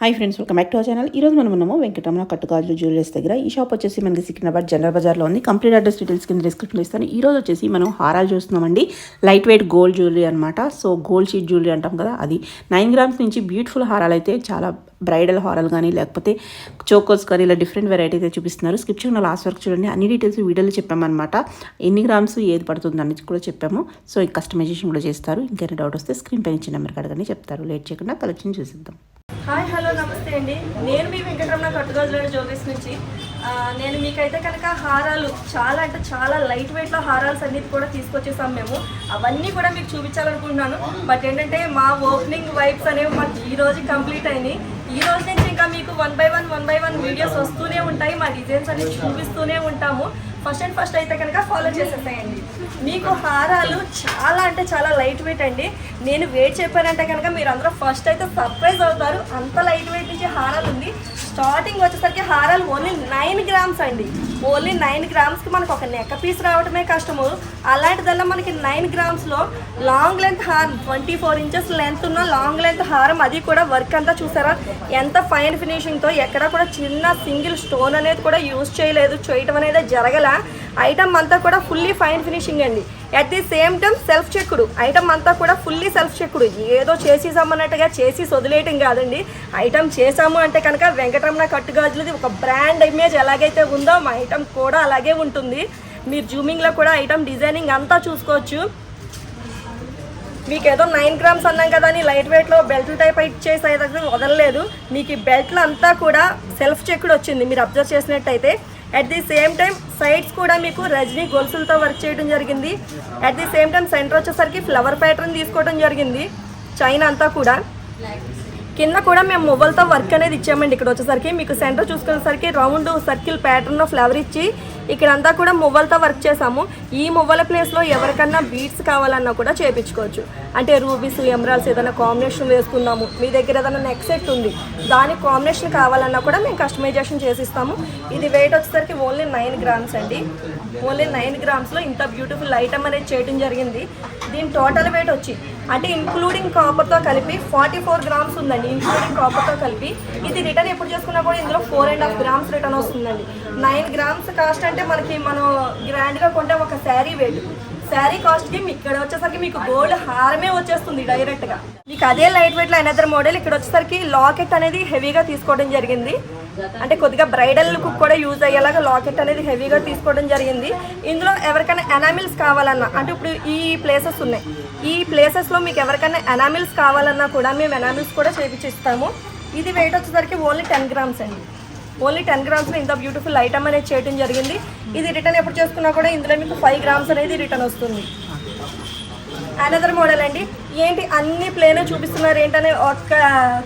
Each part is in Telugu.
Hi friends welcome back to our channel ఈ రోజు మనం ఉన్నాము వెంకటరమణ కట్టుగాజులు జ్యువెలర్స్ దగ్గర. ఈ షాప్ వచ్చేసి మనకి సికింద్రాబాద్ జనరల్ బజార్లో ఉంది. కంప్లీట్ అడ్రస్ డీటెయిల్స్ కింద డిస్క్రిప్షన్లో ఇస్తాను. ఈ రోజు వచ్చేసి మనం హారాలు చూస్తున్నామండి. లైట్ వెయిట్ గోల్డ్ జ్యువెలరీ అనమాట సో గోల్డ్ షీట్ జ్యువెలరీ అంటాం కదా అది నైన్ గ్రామ్స్ నుంచి బ్యూటిఫుల్ హారాలు అయితే చాలా బ్రైడల్ హారాలు కానీ లేకపోతే చోకోస్ కానీ ఇలా డిఫరెంట్ వెరైటీ అయితే చూపిస్తున్నారు. స్క్రిప్షన్ లాస్ట్ వరకు చూడండి. అన్ని డీటెయిల్స్ వీడియోలో చెప్పామన్నమాట. ఎన్ని గ్రామ్స్ ఏది పడుతుంది అనేది కూడా చెప్పాము. సో ఈ కస్టమైజేషన్ కూడా చేస్తారు. ఇంకేమైనా డౌట్ వస్తే స్క్రీన్ పైన ఇచ్చిన నెంబర్ అడగని చెప్తారు. లేట్ చేయకుండా కలెక్షన్ చూసిద్దాం. హాయ్ హలో నమస్తే అండి. నేను మీ వెంకటరమణ కట్టుగాజులను జోగేస్ నుంచి. నేను మీకైతే కనుక హారాలు చాలా అంటే చాలా లైట్ వెయిట్లో హారాల్స్ అన్నిటి కూడా తీసుకొచ్చేసాం మేము. అవన్నీ కూడా మీకు చూపించాలనుకుంటున్నాను. బట్ ఏంటంటే మా ఓపెనింగ్ వైబ్స్ అనేవి మాకు ఈ రోజు కంప్లీట్ అయినాయి. ఈ రోజు నుంచి ఇంకా మీకు one by one one by one videos వస్తూనే ఉంటాయి. మా డిజైన్స్ అన్ని చూపిస్తూనే ఉంటాము. ఫస్ట్ అండ్ ఫస్ట్ అయితే కనుక ఫాలో చేసేసాయండి. మీకు హారాలు చాలా అంటే చాలా లైట్ వెయిట్ అండి. నేను వెయిట్ చెప్పానంటే కనుక మీరు అందరూ ఫస్ట్ అయితే సర్ప్రైజ్ అవుతారు. అంత లైట్ వెయిట్ నుంచి హారాలు ఉంది. స్టార్టింగ్ వచ్చేసరికి హారాలు ఓన్లీ నైన్ గ్రామ్స్ అండి. ఓన్లీ నైన్ గ్రామ్స్కి మనకు ఒక నెక్క పీస్ రావడమే కష్టము. అలాంటిదల్లా మనకి నైన్ గ్రామ్స్లో లాంగ్ లెంత్ హారం ట్వంటీ ఫోర్ ఇంచెస్ లెంత్ ఉన్న లాంగ్ లెంత్ హారం అది కూడా వర్క్ అంతా చూసారా? ఎంత ఫైన్ ఫినిషింగ్తో ఎక్కడ కూడా చిన్న సింగిల్ స్టోన్ అనేది కూడా యూజ్ చేయలేదు. చేయటం అనేది జరగల. ఐటమ్ అంతా కూడా ఫుల్లీ ఫైన్ ఫినిషింగ్ అండి. At the same time self చెక్కుడు item అంతా కూడా ఫుల్లీ సెల్ఫ్ చెక్కుడు ఏదో చేసేసామన్నట్టుగా చేసి వదిలేయటం కాదండి. ఐటమ్ చేసాము అంటే కనుక వెంకటరమణ కట్టుగాజులది ఒక బ్రాండ్ ఇమేజ్ ఎలాగైతే ఉందో మా ఐటమ్ కూడా అలాగే ఉంటుంది. మీరు జూమింగ్లో కూడా ఐటమ్ డిజైనింగ్ అంతా చూసుకోవచ్చు. మీకు ఏదో నైన్ గ్రామ్స్ అన్నాం కదా అని లైట్ వెయిట్లో బెల్ట్ టైప్ ఇచ్చేసి అయితే వదలలేదు. మీకు ఈ బెల్ట్లు అంతా కూడా సెల్ఫ్ చెక్కుడు వచ్చింది. మీరు అబ్జర్వ్ చేసినట్టయితే. At the same time sides కూడా మీకు రజనీ గొలుసులతో వర్క్ చేయడం జరిగింది. At the same time centre వచ్చేసరికి ఫ్లవర్ ప్యాటర్న్ తీసుకోవడం జరిగింది. చైన్ అంతా కూడా. కింద కూడా మేము మువ్వలతో వర్క్ అనేది ఇచ్చామండి. ఇక్కడ వచ్చేసరికి మీకు సెంటర్ చూసుకునేసరికి రౌండ్ సర్కిల్ ప్యాటర్న్లో ఫ్లవర్ ఇచ్చి ఇక్కడ అంతా కూడా మువ్వలతో వర్క్ చేసాము ఈ మువ్వల ప్లేస్లో ఎవరికన్నా బీట్స్ కావాలన్నా కూడా చేపించుకోవచ్చు. అంటే రూబీస్ ఎమరాల్స్ ఏదైనా కాంబినేషన్ వేసుకుందాము. మీ దగ్గర ఏదైనా నెక్ సెట్ ఉంది. దాని కాంబినేషన్ కావాలన్నా కూడా మేము కస్టమైజేషన్ చేసిస్తాము. ఇది వెయిట్ వచ్చేసరికి ఓన్లీ నైన్ గ్రామ్స్ అండి. ఓన్లీ నైన్ గ్రామ్స్లో ఇంత బ్యూటిఫుల్ ఐటమ్ అనేది చేయడం జరిగింది. దీని టోటల్ వెయిట్ వచ్చి అంటే ఇంక్లూడింగ్ కాపర్తో కలిపి ఫార్టీ ఫోర్ గ్రామ్స్ ఉందండి ఇంక్లూడింగ్ కాపర్తో కలిపి. ఇది రిటర్న్ ఎప్పుడు చేసుకున్నా కూడా ఇందులో four and half grams return వస్తుందండి. నైన్ గ్రామ్స్ కాస్ట్ అంటే మనకి మనం గ్రాండ్గా కొంటే ఒక శారీ వెయిట్ శారీ కాస్ట్కి మీకు ఇక్కడ వచ్చేసరికి మీకు గోల్డ్ హారమే వచ్చేస్తుంది డైరెక్ట్గా మీకు అదే లైట్ వెయిట్లో అనదర్ మోడల్ ఇక్కడ వచ్చేసరికి లాకెట్ అనేది హెవీగా తీసుకోవడం జరిగింది. అంటే కొద్దిగా బ్రైడల్ లుక్ కూడా యూజ్ అయ్యేలాగా లాకెట్ అనేది హెవీగా తీసుకోవడం జరిగింది. ఇందులో ఎవరికైనా ఎనామిల్స్ కావాలన్నా అంటే ఇప్పుడు ఈ ప్లేసెస్ ఉన్నాయి. ఈ ప్లేసెస్లో మీకు ఎవరికైనా ఎనామిల్స్ కావాలన్నా కూడా మేము ఎనామిల్స్ కూడా చేపించిస్తాము. ఇది వెయిట్ వచ్చేసరికి ఓన్లీ టెన్ గ్రామ్స్ అండి. ఓన్లీ టెన్ గ్రామ్స్లో ఇంత బ్యూటిఫుల్ ఐటమ్ అనేది చేయడం జరిగింది. ఇది రిటర్న్ ఎప్పుడు చేసుకున్నా కూడా ఇందులో మీకు ఫైవ్ గ్రామ్స్ అనేది రిటర్న్ వస్తుంది. అనదర్ మోడల్ అండి. ఏంటి? అన్ని ప్లేన్ చూపిస్తున్నారు. ఏంటనే ఒక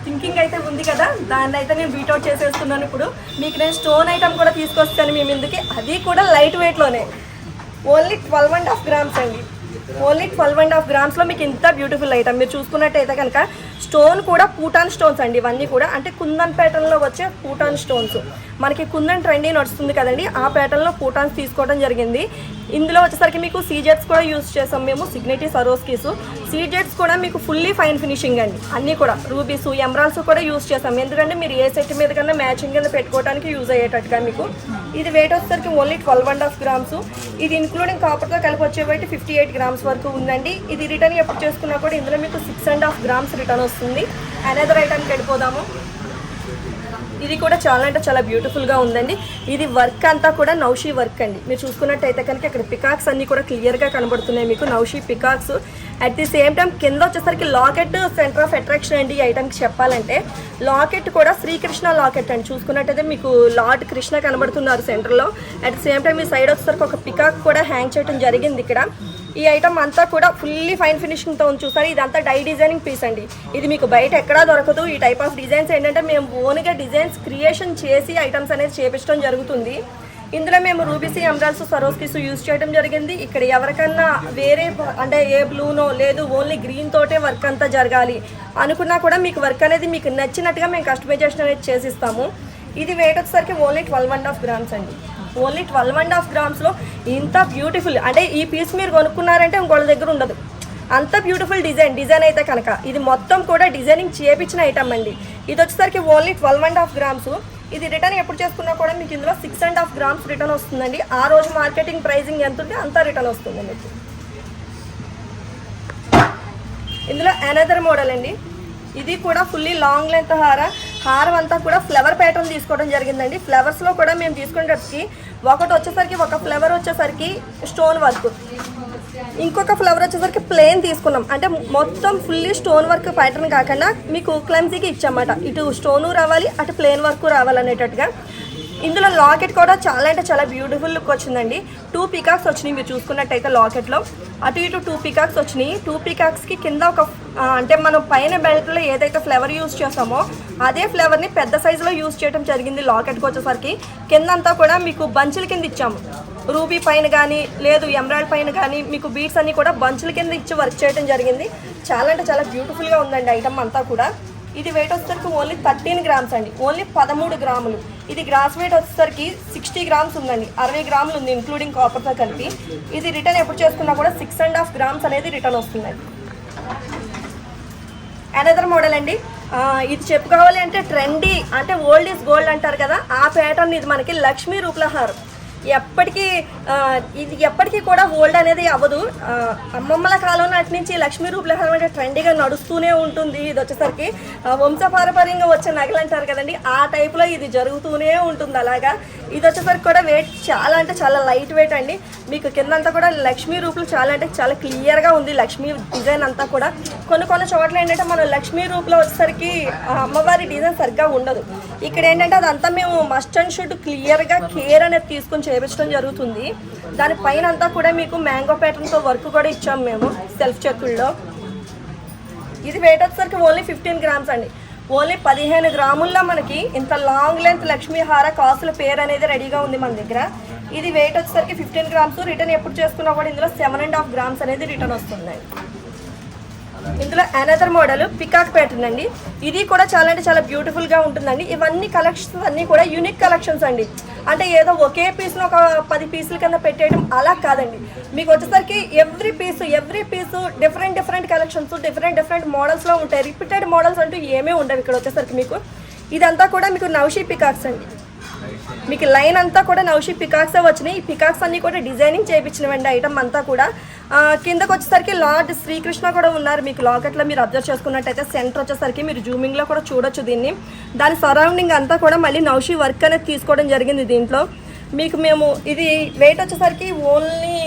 థింకింగ్ అయితే ఉంది కదా. దాన్ని అయితే నేను బీట్అవుట్ చేసేస్తున్నాను ఇప్పుడు. మీకు నేను స్టోన్ ఐటమ్ కూడా తీసుకొస్తాను మీ ముందుకి. అది కూడా light వెయిట్లోనే only twelve and half grams అండి. ఓన్లీ ట్వెల్వ్ అండ్ హాఫ్ గ్రామ్స్లో మీకు ఇంత బ్యూటిఫుల్ ఐటమ్ మీరు చూసుకున్నట్టయితే కనుక స్టోన్ కూడా పూటాన్ స్టోన్స్ అండి. ఇవన్నీ కూడా. అంటే కుందన్ ప్యాటర్న్లో వచ్చే పూటాన్ స్టోన్స్ మనకి కుందన్ ట్రెండీ నడుస్తుంది కదండి. ఆ ప్యాటర్న్లో పూటాన్స్ తీసుకోవడం జరిగింది. ఇందులో వచ్చేసరికి మీకు సీజెట్స్ కూడా యూజ్ చేసాం మేము సిగ్నేటీ సరోస్కీస్ సీజెట్స్ కూడా మీకు ఫుల్లీ ఫైన్ ఫినిషింగ్ అండి. అన్నీ కూడా రూబీస్ ఎమరాల్స్ కూడా యూజ్ చేసాం. ఎందుకంటే మీరు ఏ సెట్ మీద కన్నా మ్యాచింగ్ కింద పెట్టుకోవడానికి యూజ్ అయ్యేటట్టుగా మీకు. ఇది వెయిట్ వచ్చేసరికి only twelve and half grams ఇది ఇంక్లూడింగ్ కాపర్తో కలిపి వచ్చే వెయిట్ ఫిఫ్టీ ఎయిట్ గ్రామ్స్ వరకు ఉందండి. ఇది రిటర్న్ ఎప్పుడు చేసుకున్నా కూడా ఇందులో మీకు six and half grams return వస్తుంది. అనదర్ ఐటమ్కి వెళ్ళిపోదాము. ఇది కూడా చాలా అంటే చాలా బ్యూటిఫుల్గా ఉందండి. ఇది వర్క్ అంతా కూడా నౌషీ వర్క్ అండి. మీరు చూసుకున్నట్టయితే కనుక ఇక్కడ పికాక్స్ అన్నీ కూడా క్లియర్గా కనబడుతున్నాయి మీకు. నౌషీ peacocks at the same time కింద వచ్చేసరికి లాకెట్ సెంటర్ ఆఫ్ అట్రాక్షన్ అండి ఈ ఐటమ్కి చెప్పాలంటే. లాకెట్ కూడా శ్రీకృష్ణ లాకెట్ అండి. చూసుకున్నట్టయితే మీకు లార్డ్ కృష్ణ కనబడుతున్నారు సెంటర్లో అట్ ది సేమ్ టైం ఈ సైడ్ వచ్చేసరికి ఒక పికాక్ కూడా హ్యాంగ్ చేయడం జరిగింది ఇక్కడ. ఈ ఐటమ్ అంతా కూడా ఫుల్లీ ఫైన్ ఫినిషింగ్తో ఉంది. చూసారు? ఇదంతా డై డిజైనింగ్ పీస్ అండి. ఇది మీకు బయట ఎక్కడా దొరకదు. ఈ టైప్ ఆఫ్ డిజైన్స్ ఏంటంటే మేము ఓన్గా డిజైన్స్ క్రియేషన్ చేసి ఐటమ్స్ అనేది చేపించడం జరుగుతుంది. ఇందులో మేము రూబీసీ ఎంబ్రాల్స్ సరోస్కిస్ యూజ్ చేయడం జరిగింది. ఇక్కడ ఎవరికన్నా వేరే అంటే ఏ బ్లూనో లేదు ఓన్లీ గ్రీన్ తోటే వర్క్ అంతా జరగాలి అనుకున్నా కూడా మీకు వర్క్ అనేది మీకు నచ్చినట్టుగా మేము కస్టమైజేషన్ అనేది చేసిస్తాము. ఇది వెయిట్ వచ్చేసరికి only twelve and half grams అండి. ఓన్లీ ట్వెల్వ్ అండ్ హాఫ్ గ్రామ్స్లో ఇంత బ్యూటిఫుల్ అంటే ఈ పీస్ మీరు కొనుక్కున్నారంటే ఇంకోళ్ళ దగ్గర ఉండదు. అంత బ్యూటిఫుల్ డిజైన్ డిజైన్ అయితే కనుక. ఇది మొత్తం కూడా డిజైనింగ్ చేపించిన ఐటమ్ అండి. ఇది వచ్చేసరికి only twelve and half grams. ఇది రిటర్న్ ఎప్పుడు చేసుకున్నా కూడా మీకు ఇందులో six and half grams return వస్తుందండి. ఆ రోజు మార్కెటింగ్ ప్రైజింగ్ ఎంత ఉంటే అంత రిటర్న్ వస్తుంది మీకు. ఇందులో అనదర్ మోడల్ అండి. ఇది కూడా ఫుల్లీ లాంగ్ లెంత్ హార. హారం అంతా కూడా ఫ్లవర్ ప్యాటర్న్ తీసుకోవడం జరిగిందండి. ఫ్లవర్స్లో కూడా మేము తీసుకునేటప్పటికి ఒకటి వచ్చేసరికి ఒక ఫ్లవర్ వచ్చేసరికి స్టోన్ వర్క్ ఇంకొక ఫ్లవర్ వచ్చేసరికి ప్లేన్ తీసుకున్నాం. అంటే మొత్తం ఫుల్లీ స్టోన్ వర్క్ ప్యాటర్న్ కాకుండా మీకు క్లమ్సీకి ఇచ్చామాట ఇటు స్టోను రావాలి అటు ప్లేన్ వర్క్ రావాలనేటట్టుగా. ఇందులో లాకెట్ కూడా చాలా అంటే చాలా బ్యూటిఫుల్ లుక్ వచ్చిందండి. టూ పీకాక్స్ వచ్చినాయి మీరు చూసుకున్నట్టయితే లాకెట్లో అటు ఇటు టూ పీకాక్స్ వచ్చినాయి. టూ పీకాక్స్కి కింద ఒక అంటే మనం పైన బెల్ట్లో ఏదైతే ఫ్లేవర్ యూస్ చేస్తామో అదే ఫ్లేవర్ని పెద్ద సైజులో యూస్ చేయడం జరిగింది లాకెట్కి వచ్చేసరికి. కింద అంతా కూడా మీకు బంచుల కింద ఇచ్చాము. రూబీ పైన కానీ లేదు ఎమరాల్డ్ పైన కానీ మీకు బీట్స్ అన్ని కూడా బంచుల కింద ఇచ్చి వర్క్ చేయడం జరిగింది. చాలా అంటే చాలా బ్యూటిఫుల్గా ఉందండి ఐటమ్ అంతా కూడా. ఇది వెయిట్ వచ్చేసరికి ఓన్లీ థర్టీన్ గ్రామ్స్ అండి. ఓన్లీ పదమూడు గ్రాములు. ఇది గ్రాస్ వెయిట్ వచ్చేసరికి సిక్స్టీ గ్రామ్స్ ఉందండి. అరవై గ్రాములు ఉంది ఇంక్లూడింగ్ కాపర్తో కలిపి. ఇది రిటర్న్ ఎప్పుడు చేసుకున్నా కూడా సిక్స్ అండ్ హాఫ్ గ్రామ్స్ అనేది రిటర్న్ వస్తుందండి. అనదర్ మోడల్ అండి. ఇది చెప్పుకోవాలి అంటే ట్రెండీ అంటే ఓల్డ్ ఈజ్ గోల్డ్ అంటారు కదా ఆ ప్యాటర్న్ ఇది మనకి లక్ష్మీ రూపలహారం. ఎప్పటికీ ఇది ఎప్పటికీ కూడా ఓల్డ్ అనేది అవ్వదు. అమ్మమ్మల కాలం నాటి నుంచి లక్ష్మీ రూపులహారం అంటే ట్రెండీగా నడుస్తూనే ఉంటుంది ఇది వచ్చేసరికి. వంశపారపర్యంగా వచ్చే నగలు అంటారు కదండి ఆ టైప్లో ఇది జరుగుతూనే ఉంటుంది అలాగా. ఇది వచ్చేసరికి కూడా వెయిట్ చాలా అంటే చాలా లైట్ వెయిట్ అండి. మీకు కిందంతా కూడా లక్ష్మీ రూపులు చాలా అంటే చాలా క్లియర్గా ఉంది లక్ష్మీ డిజైన్ అంతా కూడా. కొన్ని కొన్ని చోట్ల ఏంటంటే మనం లక్ష్మీ రూపులో వచ్చేసరికి అమ్మవారి డిజైన్ సరిగ్గా ఉండదు. ఇక్కడ ఏంటంటే అదంతా మేము మస్ట్ అండ్ షుడ్ క్లియర్గా కేర్ అనేది తీసుకొని చేపించడం జరుగుతుంది. దానిపైన అంతా కూడా మీకు మ్యాంగో ప్యాటర్న్తో వర్క్ కూడా ఇచ్చాం మేము సెల్ఫ్ చెక్కుల్లో. ఇది వెయిట్ వచ్చేసరికి ఓన్లీ ఫిఫ్టీన్ గ్రామ్స్ అండి. ఓన్లీ పదిహేను గ్రాముల్లో మనకి ఇంత లాంగ్ లెంత్ లక్ష్మీహార కాసుల పేరు అనేది రెడీగా ఉంది మన దగ్గర. ఇది వెయిట్ వచ్చేసరికి ఫిఫ్టీన్ గ్రామ్స్ రిటర్న్ ఎప్పుడు చేసుకున్నా కూడా ఇందులో సెవెన్ అండ్ హాఫ్ గ్రామ్స్ అనేది రిటర్న్ వస్తుంది ఇందులో అనదర్ మోడల్ పికాక్ ప్యాటర్న్ అండి. ఇది కూడా చాలా అంటే చాలా బ్యూటిఫుల్గా ఉంటుందండి. ఇవన్నీ కలెక్షన్స్ అన్నీ కూడా యూనిక్ కలెక్షన్స్ అండి. అంటే ఏదో ఒకే పీస్ ఒక పది పీసుల కింద పెట్టేయడం అలా కాదండి. మీకు వచ్చేసరికి every piece every piece different different collections different different మోడల్స్లో ఉంటాయి. రిపీటెడ్ మోడల్స్ అంటూ ఏమీ ఉండవు ఇక్కడ వచ్చేసరికి మీకు. ఇదంతా కూడా మీకు నౌషీ పికాక్స్ అండి. మీకు లైన్ అంతా కూడా నౌషి పికాక్సే వచ్చినాయి. ఈ పికాక్స్ అన్ని కూడా డిజైనింగ్ చేయించినవండి ఐటమ్ అంతా కూడా. కిందకు వచ్చేసరికి లార్డ్ శ్రీకృష్ణ కూడా ఉన్నారు. మీకు లాకెట్లో మీరు అబ్జర్వ్ చేసుకున్నట్టయితే సెంటర్ వచ్చేసరికి మీరు జూమింగ్లో కూడా చూడొచ్చు దీన్ని. దాని సరౌండింగ్ అంతా కూడా మళ్ళీ నౌషి వర్క్ అనేది తీసుకోవడం జరిగింది దీంట్లో. మీకు మేము ఇది వెయిట్ వచ్చేసరికి ఓన్లీ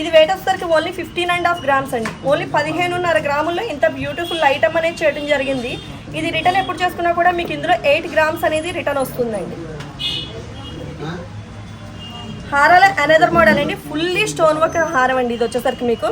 ఇది వెయిట్ వచ్చేసరికి only fifteen and half grams అండి. ఓన్లీ పదిహేనున్నర గ్రాముల్లో ఇంత బ్యూటిఫుల్ ఐటమ్ అనేది చేయడం జరిగింది. ఇది రిటర్న్ ఎప్పుడు చేసుకున్నా కూడా మీకు ఇందులో ఎయిట్ గ్రామ్స్ అనేది రిటర్న్ వస్తుందండి. హారాల అనదర్ మోడల్ అండి. ఫుల్లీ స్టోన్ వర్క్ హారం అండి. ఇది వచ్చేసరికి మీకు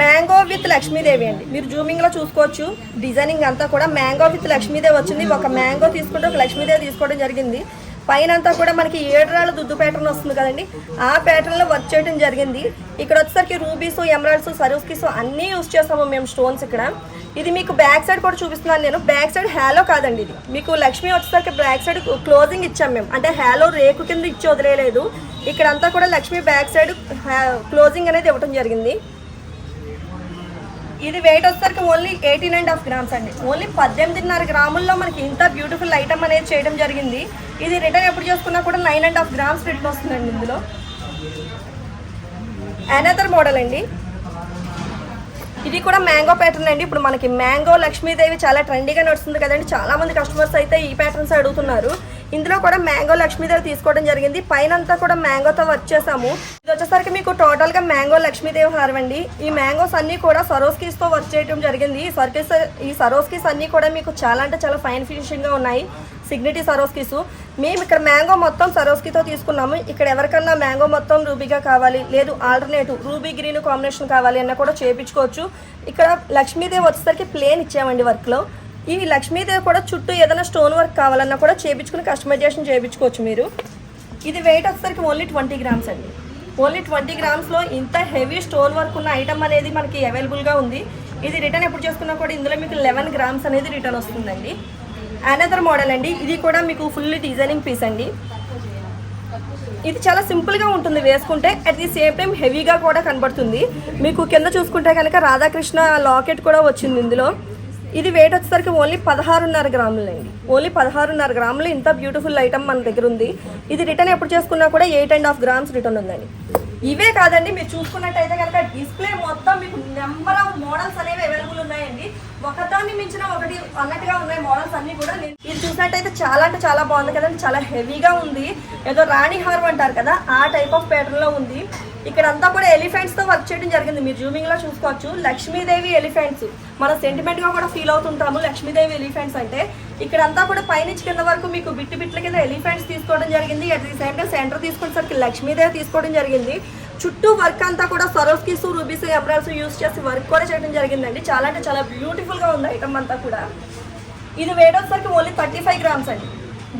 మ్యాంగో విత్ లక్ష్మీదేవి అండి. మీరు జూమింగ్లో చూసుకోవచ్చు. డిజైనింగ్ అంతా కూడా మ్యాంగో విత్ లక్ష్మీదేవి వచ్చింది. ఒక మ్యాంగో తీసుకుంటే ఒక లక్ష్మీదేవి తీసుకోవడం జరిగింది. పైన అంతా కూడా మనకి ఏడురాళ్ళ దుద్దు ప్యాటర్న్ వస్తుంది కదండి. ఆ ప్యాటర్న్లో వర్క్ చేయడం జరిగింది. ఇక్కడ వచ్చేసరికి రూబీస్ ఎమరాల్డ్స్ సరూస్కిస్ అన్నీ యూస్ చేస్తాము మేము స్టోన్స్ ఇక్కడ. ఇది మీకు బ్యాక్ సైడ్ కూడా చూపిస్తున్నాను నేను. బ్యాక్ సైడ్ హ్యాలో కాదండి ఇది. మీకు లక్ష్మి వచ్చేసరికి బ్యాక్ సైడ్ క్లోజింగ్ ఇచ్చాం మేము. అంటే హ్యాలో రేకు కింద ఇచ్చి వదిలేదు ఇక్కడ అంతా కూడా లక్ష్మి బ్యాక్ సైడ్ క్లోజింగ్ అనేది ఇవ్వడం జరిగింది. ఇది వెయిట్ వచ్చేసరికి only eighteen and half grams అండి. ఓన్లీ పద్దెనిమిదిన్నర గ్రాముల్లో మనకి ఇంత బ్యూటిఫుల్ ఐటమ్ అనేది చేయడం జరిగింది. ఇది రిటర్న్ ఎప్పుడు చేసుకున్నా కూడా nine and half grams return వస్తుందండి ఇందులో. అనదర్ మోడల్ అండి. ఇది కూడా మ్యాంగో ప్యాటర్న్ అండి. ఇప్పుడు మనకి మ్యాంగో లక్ష్మీదేవి చాలా ట్రెండీగా నడుస్తుంది కదండి. చాలా మంది కస్టమర్స్ అయితే ఈ ప్యాటర్న్స్ అడుగుతున్నారు. ఇందులో కూడా మ్యాంగో లక్ష్మీదేవి తీసుకోవడం జరిగింది. పైన అంతా కూడా మ్యాంగోతో వర్క్ చేసాము ఇది వచ్చేసరికి మీకు టోటల్గా మ్యాంగో లక్ష్మీదేవి హారం అండి. ఈ మ్యాంగోస్ అన్ని కూడా సరోస్కీస్తో వర్క్ చేయడం జరిగింది. ఈ ఈ సరోస్కీస్ అన్ని కూడా మీకు చాలా అంటే చాలా ఫైన్ ఫినిషింగ్గా ఉన్నాయి. సిగ్నిటీ సరోస్కీసు మేము ఇక్కడ మ్యాంగో మొత్తం సరోస్కితో తీసుకున్నాము. ఇక్కడ ఎవరికన్నా మ్యాంగో మొత్తం రూబీగా కావాలి లేదు ఆల్టర్నేటివ్ రూబీ గ్రీన్ కాంబినేషన్ కావాలి అన్న కూడా చేయించుకోవచ్చు ఇక్కడ లక్ష్మీదేవి వచ్చేసరికి ప్లేన్ ఇచ్చామండి వర్క్లో. ఈ లక్ష్మీదేవి కూడా చుట్టూ ఏదైనా స్టోన్ వర్క్ కావాలన్నా కూడా చేయించుకుని కస్టమైజేషన్ చేయించుకోవచ్చు మీరు. ఇది వెయిట్ వచ్చేసరికి ఓన్లీ ట్వంటీ గ్రామ్స్ అండి. ఓన్లీ ట్వంటీ గ్రామ్స్లో ఇంత హెవీ స్టోన్ వర్క్ ఉన్న ఐటమ్ అనేది మనకి అవైలబుల్గా ఉంది. ఇది రిటర్న్ ఎప్పుడు చేసుకున్నా కూడా ఇందులో మీకు లెవెన్ గ్రామ్స్ అనేది రిటర్న్ వస్తుందండి. అనదర్ మోడల్ అండి. ఇది కూడా మీకు ఫుల్ డిజైనింగ్ పీస్ అండి. ఇది చాలా సింపుల్గా ఉంటుంది వేసుకుంటే. అట్ ది సేమ్ టైం హెవీగా కూడా కనబడుతుంది. మీకు కింద చూసుకుంటే కనుక రాధాకృష్ణ లాకెట్ కూడా వచ్చింది ఇందులో. ఇది వెయిట్ వచ్చేసరికి ఓన్లీ పదహారున్నర గ్రాములు అండి. ఓన్లీ పదహారున్నర గ్రాములు. ఇంత బ్యూటిఫుల్ ఐటమ్ మన దగ్గర ఉంది. ఇది రిటర్న్ ఎప్పుడు చేసుకున్నా కూడా eight and half grams return ఉందండి. ఇవే కాదండి మీరు చూసుకున్నట్టయితే కనుక డిస్ప్లే మొత్తం మీకు నెంబర్ ఆఫ్ మోడల్స్ అనేవి అవైలబుల్ ఉన్నాయండి. ఒకదాన్ని మించిన ఒకటి అన్నట్టుగా ఉన్నాయి మోడల్స్ అన్ని కూడా. నేను ఇది చూసినట్టయితే చాలా అంటే చాలా బాగుంది కదండి చాలా హెవీగా ఉంది. ఏదో రాణి హారం అంటారు కదా ఆ టైప్ ఆఫ్ ప్యాటర్న్లో ఉంది. ఇక్కడ అంతా కూడా ఎలిఫెంట్స్తో వర్క్ చేయడం జరిగింది. మీరు జూమింగ్లో చూసుకోవచ్చు. లక్ష్మీదేవి ఎలిఫెంట్స్. మన సెంటిమెంట్గా కూడా ఫీల్ అవుతుంటాము. లక్ష్మీదేవి ఎలిఫెంట్స్ అంటే ఇక్కడ అంతా కూడా పైనుంచి కింద వరకు మీకు బిట్టు బిట్ల కింద ఎలిఫెంట్స్ తీసుకోవడం జరిగింది. At the same time center తీసుకునేసరికి Lakshmidevi తీసుకోవడం జరిగింది. చుట్టూ వర్క్ అంతా కూడా సరోస్కిస్ రూబీస్ ఎబ్రాల్స్ యూస్ చేసి వర్క్ కూడా చేయడం జరిగిందండి. చాలా అంటే చాలా బ్యూటిఫుల్గా ఉంది ఐటమ్ అంతా కూడా. ఇది వెయిట్ వచ్చేసరికి ఓన్లీ థర్టీ ఫైవ్ గ్రామ్స్ అండి.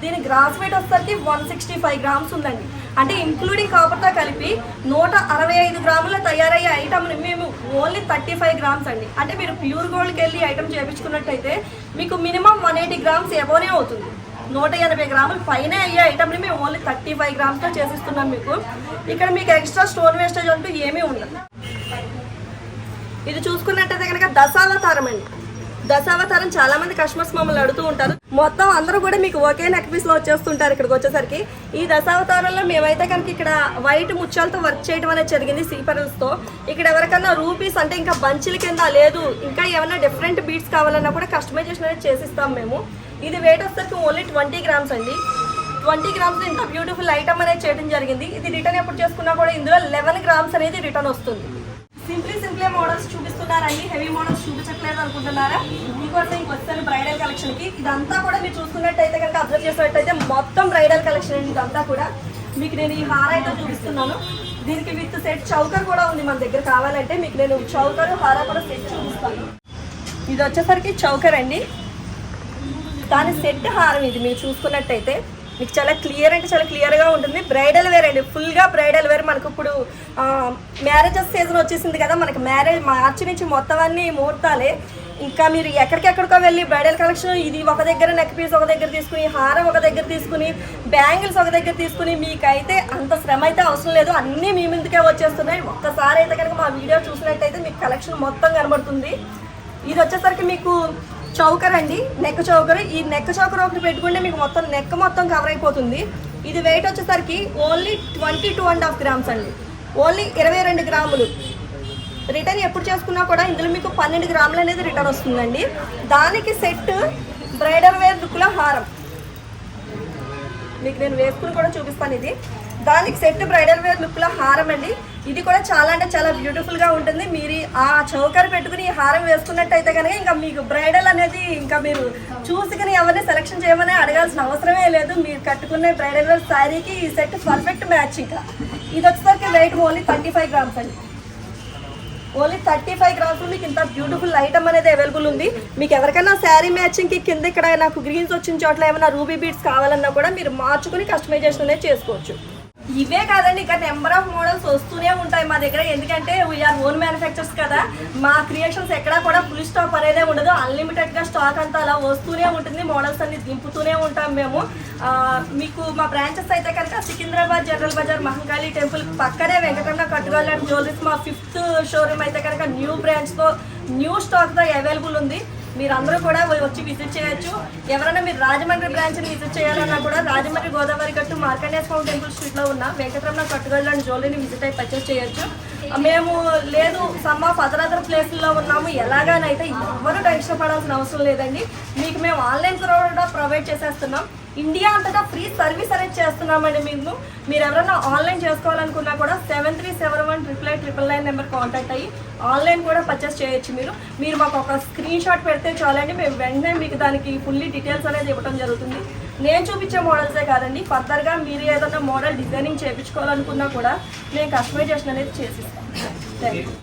దీని గ్రాస్ వెయిట్ వచ్చేసరికి వన్ సిక్స్టీ ఫైవ్ గ్రామ్స్ ఉందండి. అంటే ఇంక్లూడింగ్ కాపర్తో కలిపి నూట అరవై ఐదు గ్రాముల తయారయ్యే ఐటమ్ని మేము ఓన్లీ థర్టీ ఫైవ్ గ్రామ్స్ అండి. అంటే మీరు ప్యూర్ గోల్డ్కి వెళ్ళి ఐటమ్ చేయించుకున్నట్టయితే మీకు మినిమం వన్ ఎయిటీ గ్రామ్స్ ఎబోనే అవుతుంది. నూట ఎనభై గ్రాముల పైన అయ్యే ఐటమ్ని మేము ఓన్లీ థర్టీ ఫైవ్ గ్రామ్స్తో చేసిస్తున్నాం మీకు. ఇక్కడ మీకు ఎక్స్ట్రా స్టోన్ వేస్టేజ్ అంటూ ఏమీ ఉండదు. ఇది చూసుకున్నట్టయితే కనుక దశావతారం అండి. దశావతారం చాలా మంది కస్టమర్స్ మమ్మల్ని అడుగుతూ ఉంటారు. మొత్తం అందరూ కూడా మీకు ఒకే నెక్ పీస్లో వచ్చేస్తుంటారు ఇక్కడికి వచ్చేసరికి. ఈ దశావతారంలో మేమైతే కనుక ఇక్కడ వైట్ ముత్యాలతో వర్క్ చేయడం అనేది జరిగింది సీపరల్స్తో. ఇక్కడ ఎవరికన్నా రూపీస్ అంటే ఇంకా బంచుల కింద లేదు ఇంకా ఏమైనా డిఫరెంట్ బీట్స్ కావాలన్నా కూడా కస్టమైజేషన్ అనేది చేసిస్తాం మేము. ఇది వెయిట్ వచ్చేసరికి ఓన్లీ ట్వంటీ గ్రామ్స్ అండి. ట్వంటీ గ్రామ్స్ ఇంత బ్యూటిఫుల్ ఐటమ్ అనేది చేయడం జరిగింది. ఇది రిటర్న్ ఎప్పుడు చేసుకున్నా కూడా ఇందులో లెవెన్ గ్రామ్స్ అనేది రిటర్న్ వస్తుంది. సింప్లీ సింప్లీ మోడల్స్ చూపిస్తున్నారండి హెవీ మోడల్స్ చూపించట్లేదు అనుకుంటున్నారా? మీకోసం ఇంకొస్తాను బ్రైడల్ కలెక్షన్కి. ఇదంతా కూడా మీరు చూసుకున్నట్టయితే కనుక అబ్జర్వ్ చేసినట్టయితే మొత్తం బ్రైడల్ కలెక్షన్ అండి ఇదంతా కూడా. మీకు నేను ఈ హార అయితే చూపిస్తున్నాను. దీనికి విత్ సెట్ చౌకర్ కూడా ఉంది మన దగ్గర కావాలంటే మీకు నేను చౌకర్ హార కూడా సెట్ చూపిస్తాను. ఇది వచ్చేసరికి చౌకర్ అండి. దాని సెట్ హారం ఇది. మీరు చూసుకున్నట్టయితే మీకు చాలా క్లియర్ అంటే చాలా క్లియర్గా ఉంటుంది. బ్రైడల్ వేర్ అండి. ఫుల్గా బ్రైడల్ వేర్ మనకు ఇప్పుడు మ్యారేజెస్ సీజన్ వచ్చేసింది కదా మనకి మ్యారేజ్ మార్చి నుంచి మొత్తం అన్ని ముహూర్తాలే. ఇంకా మీరు ఎక్కడికెక్కడికో వెళ్ళి బ్రైడల్ కలెక్షన్ ఇది ఒక దగ్గర నెక్ పీస్ ఒక దగ్గర తీసుకుని హారం ఒక దగ్గర తీసుకుని బ్యాంగిల్స్ ఒక దగ్గర తీసుకుని మీకైతే అంత శ్రమ అయితే అవసరం లేదు. అన్నీ మీ ముందుకే వచ్చేస్తున్నాయి. ఒక్కసారి అయితే కనుక మా వీడియో చూసినట్టయితే మీకు కలెక్షన్ మొత్తం కనబడుతుంది. ఇది వచ్చేసరికి మీకు చౌకర్ అండి నెక్ చౌకర్. ఈ నెక్ చౌకర్ ఒకటి పెట్టుకుంటే మీకు మొత్తం నెక్ మొత్తం కవర్ అయిపోతుంది. ఇది వెయిట్ వచ్చేసరికి only twenty two and half grams అండి. ఓన్లీ ఇరవై రెండు గ్రాములు. రిటర్న్ ఎప్పుడు చేసుకున్నా కూడా ఇందులో మీకు పన్నెండు గ్రాములు అనేది రిటర్న్ వస్తుందండి. దానికి సెట్ బ్రైడల్ వేర్ లుక్లో హారం. మీకు నేను వేసుకుని కూడా చూపిస్తాను ఇది. దానికి సెట్ బ్రైడల్ వేర్ లుక్లో హారం అండి. ఇది కూడా చాలా అంటే చాలా బ్యూటిఫుల్గా ఉంటుంది. మీరు ఆ చౌకర్ పెట్టుకుని ఈ హారం వేసుకున్నట్టయితే కనుక ఇంకా మీకు బ్రైడల్ అనేది ఇంకా మీరు చూసుకుని ఎవరిని సెలెక్షన్ చేయమని అడగాల్సిన అవసరమే లేదు. మీరు కట్టుకునే బ్రైడల్ వేర్ శారీకి ఈ సెట్ పర్ఫెక్ట్ మ్యాచ్ ఇంకా. ఇది వచ్చేసరికి weight only thirty five grams అండి. ఓన్లీ థర్టీ ఫైవ్ గ్రామ్స్ మీకు ఇంత బ్యూటిఫుల్ ఐటమ్ అనేది అవైలబుల్ ఉంది. మీకు ఎవరికైనా శారీ మ్యాచింగ్కి కింద ఇక్కడ నాకు గ్రీన్స్ వచ్చిన చోట్ల ఏమైనా రూబీ బీట్స్ కావాలన్నా కూడా మీరు మార్చుకుని కస్టమైజేషన్ అనేది చేసుకోవచ్చు. ఇవే కాదండి ఇంకా నెంబర్ ఆఫ్ మోడల్స్ వస్తూనే ఉంటాయి మా దగ్గర. ఎందుకంటే వీఆర్ ఓన్ మ్యానుఫ్యాక్చర్స్ కదా. మా క్రియేషన్స్ ఎక్కడా కూడా ఫుల్ స్టాక్ అనేది ఉండదు. అన్లిమిటెడ్గా స్టాక్ అంతా అలా వస్తూనే ఉంటుంది. మోడల్స్ అన్ని దింపుతూనే ఉంటాం మేము. మీకు మా బ్రాంచెస్ అయితే కనుక సికింద్రాబాద్ జనరల్ బజార్ మహంకాళి టెంపుల్ పక్కనే వెంకటరమణ కట్టుగోల్ అండ్ జ్యువెలరీస్ మా ఫిఫ్త్ షోరూమ్ అయితే కనుక న్యూ బ్రాంచ్తో న్యూ స్టాక్తో అవైలబుల్ ఉంది. మీరందరూ కూడా వచ్చి విజిట్ చేయొచ్చు. ఎవరైనా మీరు రాజమండ్రి బ్రాంచ్ని విజిట్ చేయాలన్నా కూడా రాజమండ్రి గోదావరి గట్టు మార్కండేయ స్వామి టెంపుల్ స్ట్రీట్లో ఉన్న వెంకటరమణ కట్టుగోళ్ళు జ్యువెలరీని విజిట్ అయ్యి పర్చేస్ చేయొచ్చు. మేము లేదు సమ్ ఆఫ్ అదర్ అదర్ ప్లేస్లో ఉన్నాము. ఎలాగానైతే ఎవరు టెన్షన్ పడాల్సిన అవసరం లేదండి. మీకు మేము ఆన్లైన్ కూడా ప్రొవైడ్ చేసేస్తున్నాం. ఇండియా అంతటా ఫ్రీ సర్వీస్ అనేది చేస్తున్నామండి మేము. మీరు ఎవరైనా ఆన్లైన్ చేసుకోవాలనుకున్నా కూడా seven three seven one triple eight triple nine number contact అయ్యి ఆన్లైన్ కూడా పర్చేస్ చేయొచ్చు మీరు. మీరు మాకు ఒక స్క్రీన్ షాట్ పెడితే చాలండి. మేము వెంటనే మీకు దానికి ఫుల్లీ డీటెయిల్స్ అనేది ఇవ్వడం జరుగుతుంది. నేను చూపించే మోడల్సే కాదండి. ఫర్దర్గా మీరు ఏదైనా మోడల్ డిజైనింగ్ చేయించుకోవాలనుకున్నా కూడా నేను కస్టమైజేషన్ అనేది చేసిస్తాను Thank you.